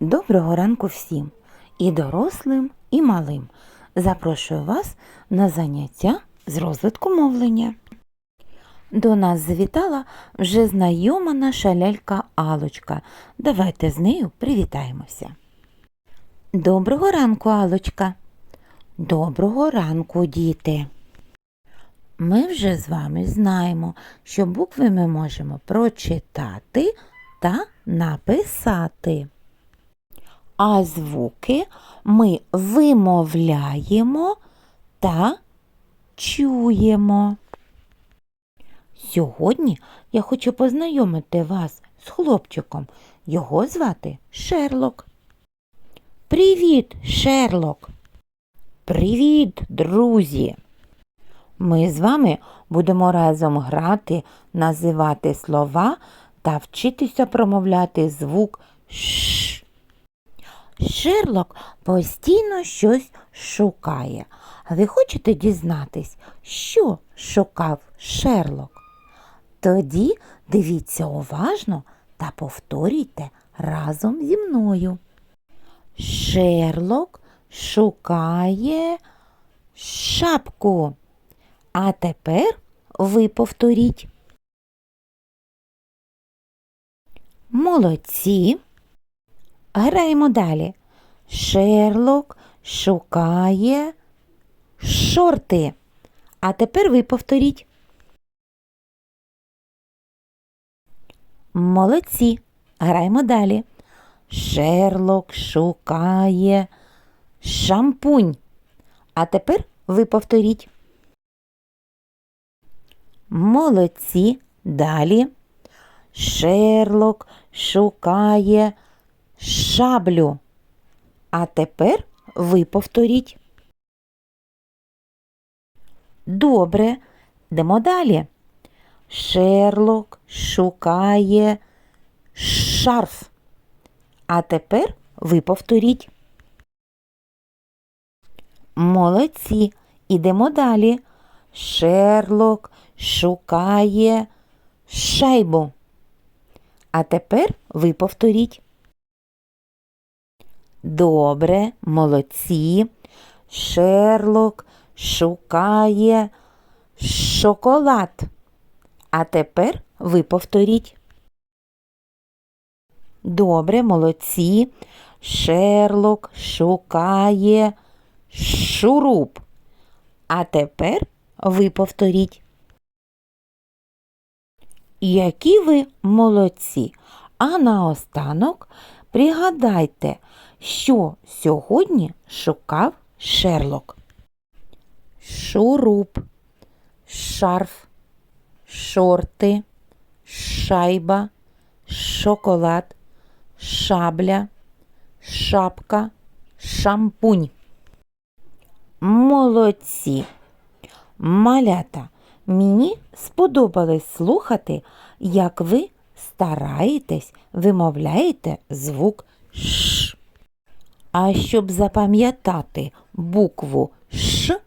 Доброго ранку всім, і дорослим, і малим. Запрошую вас на заняття з розвитку мовлення. До нас завітала вже знайома наша лялька Алочка. Давайте з нею привітаємося. Доброго ранку, Алочка. Доброго ранку, діти. Ми вже з вами знаємо, що букви ми можемо прочитати та написати. А звуки ми вимовляємо та чуємо. Сьогодні я хочу познайомити вас з хлопчиком. Його звати Шерлок. Привіт, Шерлок! Привіт, друзі! Ми з вами будемо разом грати, називати слова та вчитися промовляти звук Ш. Шерлок постійно щось шукає. А ви хочете дізнатись, що шукав Шерлок? Тоді дивіться уважно та повторюйте разом зі мною. Шерлок шукає шапку. А тепер ви повторіть. Молодці. Граємо далі. Шерлок шукає шорти. А тепер ви повторіть. Молодці. Граємо далі. Шерлок шукає шампунь. А тепер ви повторіть. Молодці. Далі. Шерлок шукає шаблю. А тепер ви повторіть. Добре, йдемо далі. Шерлок шукає шарф. А тепер ви повторіть. Молодці. Ідемо далі. Шерлок шукає шайбу. А тепер ви повторіть. Добре, молодці. Шерлок шукає шоколад. А тепер ви повторіть. Добре, молодці. Шерлок шукає шуруп. А тепер ви повторіть. Які ви молодці! А наостанок пригадайте, що сьогодні шукав Шерлок. Шуруп, шарф, шорти, шайба, шоколад, шабля, шапка, шампунь. Молодці! Малята, мені сподобалось слухати, як ви стараєтесь, вимовляєте звук Ш. А щоб запам'ятати букву Ш,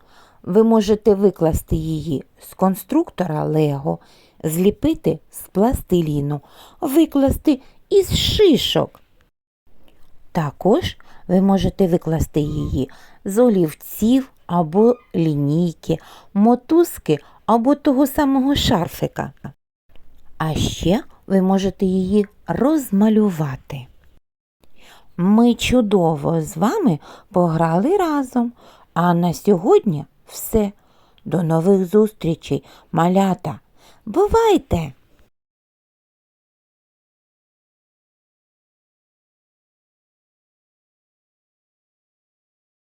ви можете викласти її з конструктора Лего, зліпити з пластиліну, викласти із шишок. Також ви можете викласти її з олівців або лінійки, мотузки або того самого шарфика. А ще ви можете її розмалювати. Ми чудово з вами пограли разом, а на сьогодні все. До нових зустрічей, малята. Бувайте!